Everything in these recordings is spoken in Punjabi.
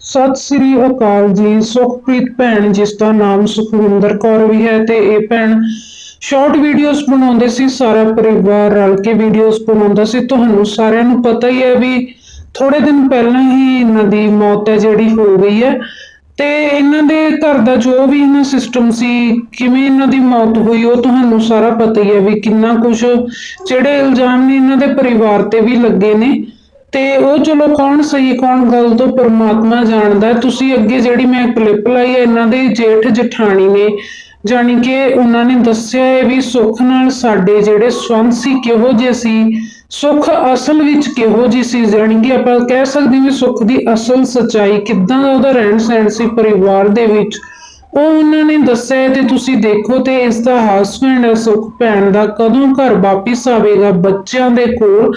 ਸਤਿ ਸ੍ਰੀ ਅਕਾਲ ਜੀ। ਸੁਖਪ੍ਰੀਤ ਭੈਣ, ਜਿਸ ਦਾ ਨਾਮ ਸੁਖਵਿੰਦਰ ਕੌਰ ਵੀ ਹੈ ਤੇ ਇਹ ਭੈਣ ਸ਼ਾਰਟ ਵੀਡੀਓਜ਼ ਬਣਾਉਂਦੇ ਸੀ, ਸਾਰਾ ਪਰਿਵਾਰ ਰਲ ਕੇ ਵੀਡੀਓਜ਼ ਬਣਾਉਂਦਾ ਸੀ। ਤੁਹਾਨੂੰ ਸਾਰਿਆਂ ਨੂੰ ਪਤਾ ਹੀ ਹੈ ਵੀ ਥੋੜੇ ਦਿਨ ਪਹਿਲਾਂ ਹੀ ਇਹਨਾਂ ਦੀ ਮੌਤ ਹੈ ਜਿਹੜੀ ਹੋ ਗਈ ਹੈ। ਤੇ ਇਹਨਾਂ ਦੇ ਘਰ ਦਾ ਜੋ ਵੀ ਇਹਨਾਂ ਸਿਸਟਮ ਸੀ, ਕਿਵੇਂ ਇਹਨਾਂ ਦੀ ਮੌਤ ਹੋਈ, ਉਹ ਤੁਹਾਨੂੰ ਸਾਰਾ ਪਤਾ ਹੀ ਹੈ ਵੀ ਕਿੰਨਾ ਕੁਝ ਜਿਹੜੇ ਇਲਜ਼ਾਮ ਨੇ ਇਹਨਾਂ ਦੇ ਪਰਿਵਾਰ ਤੇ ਵੀ ਲੱਗੇ ਨੇ। ਤੇ ਉਹ ਚਲੋ ਕੌਣ ਸਹੀ, ਕੌਣ ਗਲਤ ਤੋਂ ਪਰਮਾਤਮਾ ਜਾਣਦਾ ਤੁਸੀਂ ਅੱਗੇ ਜਿਹੜੀ ਮੈਂ ਕਲਿੱਪ ਲਾਈ ਹੈ, ਇਹਨਾਂ ਦੇ ਜੇਠ ਜਠਾਣੀ ਨੇ, ਜਾਣੀ ਕਿ ਉਹਨਾਂ ਨੇ ਦੱਸਿਆ ਹੈ ਵੀ ਸੁੱਖ ਨਾਲ ਸਾਡੇ ਜਿਹੜੇ ਸੰਬੰਧ ਸੀ ਕਿਹੋ ਜਿਹੇ ਸੀ, ਸੁੱਖ ਅਸਲ ਵਿੱਚ ਕਿਹੋ ਜਿਹੀ ਸੀ, ਜਾਣੀ ਕਿ ਆਪਾਂ ਕਹਿ ਸਕਦੇ ਹਾਂ ਵੀ ਸੁੱਖ ਦੀ ਅਸਲ ਸਚਾਈ ਕਿੱਦਾਂ ਦਾ ਉਹਦਾ ਰਹਿਣ ਸਹਿਣ ਸੀ ਪਰਿਵਾਰ ਦੇ ਵਿੱਚ। ਉਹ ਉਹਨਾਂ ਨੇ ਦੱਸਿਆ ਹੈ ਤੇ ਤੁਸੀਂ ਦੇਖੋ ਤੇ ਇਸ ਦਾ ਹਸਬੈਂਡ ਹੈ, ਸੁਖ ਭੈਣ ਦਾ, ਕਦੋਂ ਘਰ ਵਾਪਿਸ ਆਵੇਗਾ ਬੱਚਿਆਂ ਦੇ ਕੋਲ,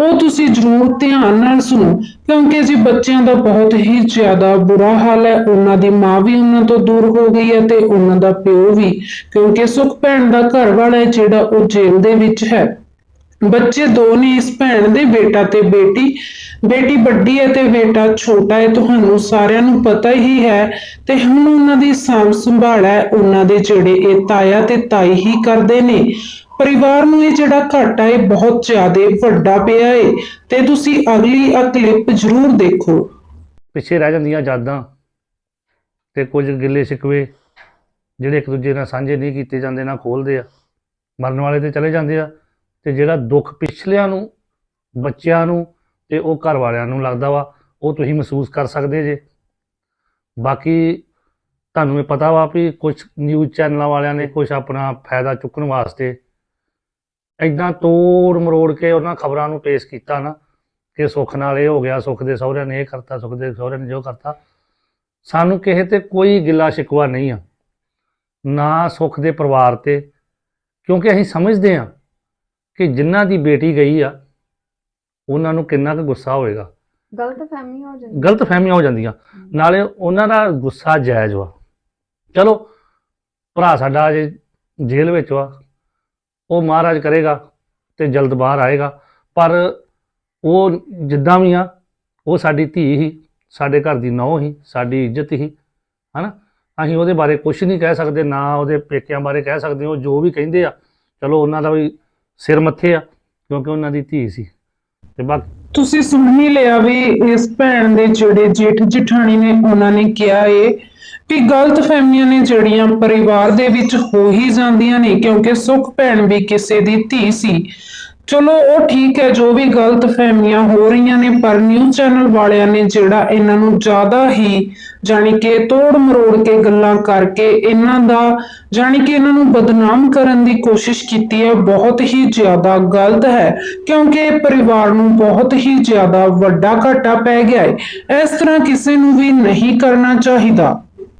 ਉਹ ਤੁਸੀਂ ਜ਼ਰੂਰ ਧਿਆਨ ਨਾਲ ਸੁਣੋ, ਕਿਉਂਕਿ ਜੀ ਬੱਚਿਆਂ ਦਾ ਬਹੁਤ ਹੀ ਜ਼ਿਆਦਾ ਬੁਰਾ ਹਾਲ ਹੈ, ਉਹਨਾਂ ਦੀ ਮਾਂ ਵੀ ਉਹਨਾਂ ਤੋਂ ਦੂਰ ਹੋ ਗਈ ਹੈ ਤੇ ਉਹਨਾਂ ਦਾ ਪਿਓ ਵੀ, ਕਿਉਂਕਿ ਸੁਖ ਭੈਣ ਦਾ ਘਰ ਵਾਲਾ ਹੈ ਜਿਹੜਾ ਉਹ ਜੇਲ੍ਹ ਦੇ ਵਿੱਚ ਹੈ। ਬੱਚੇ ਦੋ ਨੇ ਇਸ ਭੈਣ ਦੇ ਬੇਟਾ ਤੇ ਬੇਟੀ ਬੇਟੀ ਵੱਡੀ ਹੈ ਤੇ ਬੇਟਾ ਛੋਟਾ ਹੈ, ਤੁਹਾਨੂੰ ਸਾਰਿਆਂ ਨੂੰ ਪਤਾ ਹੀ ਹੈ ਤੇ ਹੁਣ ਉਹਨਾਂ ਦੀ ਸਾਂਭ ਸੰਭਾਲ ਹੈ, ਉਹਨਾਂ ਦੇ ਜਿਹੜੇ ਇਹ ਤਾਇਆ ਤੇ ਤਾਈ ਹੀ ਕਰਦੇ ਨੇ। ਪਰਿਵਾਰ ਨੂੰ ਇਹ ਜਿਹੜਾ ਘਾਟਾ ਹੈ ਬਹੁਤ ਜ਼ਿਆਦਾ ਵੱਡਾ ਪਿਆ ਹੈ ਤੇ ਤੁਸੀਂ ਅਗਲੀ ਆ ਕਲਿੱਪ ਜ਼ਰੂਰ ਦੇਖੋ। ਪਿੱਛੇ ਰਹਿ ਜਾਂਦੀਆਂ ਯਾਦਾਂ ਤੇ ਕੁਝ ਗਿੱਲੇ ਸ਼ਿਕਵੇ ਜਿਹੜੇ ਇੱਕ ਦੂਜੇ ਨਾਲ ਸਾਂਝੇ ਨਹੀਂ ਕੀਤੇ ਜਾਂਦੇ, ਨਾ ਖੋਲਦੇ ਆ। ਮਰਨ ਵਾਲੇ ਤੇ ਚਲੇ ਜਾਂਦੇ ਆ। ਤੇ ਜਿਹੜਾ ਦੁੱਖ ਪਿਛਲਿਆਂ ਨੂੰ, ਬੱਚਿਆਂ ਨੂੰ ਤੇ ਉਹ ਘਰ ਵਾਲਿਆਂ ਨੂੰ ਲੱਗਦਾ ਵਾ, ਉਹ ਤੁਸੀਂ ਮਹਿਸੂਸ ਕਰ ਸਕਦੇ ਜੇ। ਬਾਕੀ ਤੁਹਾਨੂੰ ਇਹ ਪਤਾ ਵਾ ਵੀ ਕੁਝ ਨਿਊਜ਼ ਚੈਨਲਾਂ ਵਾਲਿਆਂ ਨੇ ਕੁਝ ਆਪਣਾ ਫਾਇਦਾ ਚੁੱਕਣ ਵਾਸਤੇ ਇਦਾਂ ਤੋੜ ਮਰੋੜ ਕੇ ਉਹਨਾਂ ਖਬਰਾਂ ਨੂੰ ਪੇਸ਼ ਕੀਤਾ ਨਾ, ਕਿ ਸੁੱਖ ਨਾਲ ਇਹ ਹੋ ਗਿਆ, ਸੁੱਖ ਦੇ ਸਹੁਰਿਆਂ ਨੇ ਇਹ ਕਰਤਾ, ਸੁੱਖ ਦੇ ਸਹੁਰਿਆਂ ਨੇ ਜੋ ਕਰਤਾ। ਸਾਨੂੰ ਕਿਸੇ ਤੇ ਕੋਈ ਗਿਲਾ ਸ਼ਿਕਵਾ ਨਹੀਂ ਆ, ਨਾ ਸੁੱਖ ਦੇ ਪਰਿਵਾਰ ਤੇ, ਕਿਉਂਕਿ ਅਸੀਂ ਸਮਝਦੇ ਹਾਂ ਕਿ ਜਿਨ੍ਹਾਂ ਦੀ ਬੇਟੀ ਗਈ ਆ ਉਹਨਾਂ ਨੂੰ ਕਿੰਨਾ ਕੁ ਗੁੱਸਾ ਹੋਏਗਾ। ਗਲਤ ਫਹਿਮੀ ਹੋ ਜਾਂਦੀ। ਗਲਤ ਫਹਿਮੀਆਂ ਹੋ ਜਾਂਦੀਆਂ। ਨਾਲੇ ਉਹਨਾਂ ਦਾ ਗੁੱਸਾ ਜਾਇਜ਼ ਵਾ। ਚਲੋ ਭਰਾ ਸਾਡਾ ਅਜੇ ਜੇਲ੍ਹ ਵਿੱਚ ਵਾ। ਉਹ ਮਹਾਰਾਜ ਕਰੇਗਾ ਤੇ ਜਲਦ ਬਾਹਰ ਆਏਗਾ। ਪਰ ਉਹ ਜਿੱਦਾਂ ਵੀ ਆ ਉਹ ਸਾਡੀ ਧੀ ਹੀ ਸਾਡੇ ਘਰ ਦੀ ਨੌ ਹੀ ਸਾਡੀ ਇੱਜ਼ਤ ਹੀ ਹਨਾ? ਅਸੀਂ ਉਹਦੇ ਬਾਰੇ ਕੁਝ ਨਹੀਂ ਕਹਿ ਸਕਦੇ ਨਾ ਉਹਦੇ ਪੇਕਿਆਂ ਬਾਰੇ ਕਹਿ ਸਕਦੇ। ਉਹ ਜੋ ਵੀ ਕਹਿੰਦੇ ਆ ਚਲੋ ਉਹਨਾਂ ਦਾ ਵੀ ਸਿਰ ਮੱਥੇ ਆ, ਕਿਉਂਕਿ ਉਹਨਾਂ ਦੀ ਧੀ ਸੀ। ਤੇ ਬਾਕੀ ਤੁਸੀਂ ਸੁਣ ਹੀ ਲਿਆ ਵੀ ਇਸ ਭੈਣ ਦੇ ਜਿਹੜੇ ਜੇਠ ਜਠਾਣੀ ਨੇ, ਉਹਨਾਂ ਨੇ ਕਿਹਾ ਏ ਵੀ ਗਲਤ ਫਹਿਮੀਆਂ ਨੇ ਜਿਹੜੀਆਂ ਪਰਿਵਾਰ ਦੇ ਵਿੱਚ ਹੋ ਹੀ ਜਾਂਦੀਆਂ ਨੇ, ਕਿਉਂਕਿ ਸੁਖ ਭੈਣ ਵੀ ਕਿਸੇ ਦੀ ਧੀ ਸੀ। ਚਲੋ, ਉਹ ਠੀਕ ਹੈ, ਜੋ ਵੀ ਗਲਤ ਫਹਿਮੀਆਂ ਹੋ ਰਹੀਆਂ ਨੇ, ਪਰ ਨਿਊਜ਼ ਚੈਨਲ ਵਾਲਿਆਂ ਨੇ ਜਿਹੜਾ ਇਹਨਾਂ ਨੂੰ ਜ਼ਿਆਦਾ ਹੀ ਜਾਣੀ ਕਿ ਤੋੜ ਮਰੋੜ ਕੇ ਗੱਲਾਂ ਕਰਕੇ ਇਹਨਾਂ ਦਾ, ਜਾਣੀ ਕਿ ਇਹਨਾਂ ਨੂੰ ਬਦਨਾਮ ਕਰਨ ਦੀ ਕੋਸ਼ਿਸ਼ ਕੀਤੀ ਹੈ, ਬਹੁਤ ਹੀ ਜ਼ਿਆਦਾ ਗਲਤ ਹੈ, ਕਿਉਂਕਿ ਪਰਿਵਾਰ ਨੂੰ ਬਹੁਤ ਹੀ ਜ਼ਿਆਦਾ ਵੱਡਾ ਘਾਟਾ ਪੈ ਗਿਆ ਹੈ। ਇਸ ਤਰ੍ਹਾਂ ਕਿਸੇ ਨੂੰ ਵੀ ਨਹੀਂ ਕਰਨਾ ਚਾਹੀਦਾ।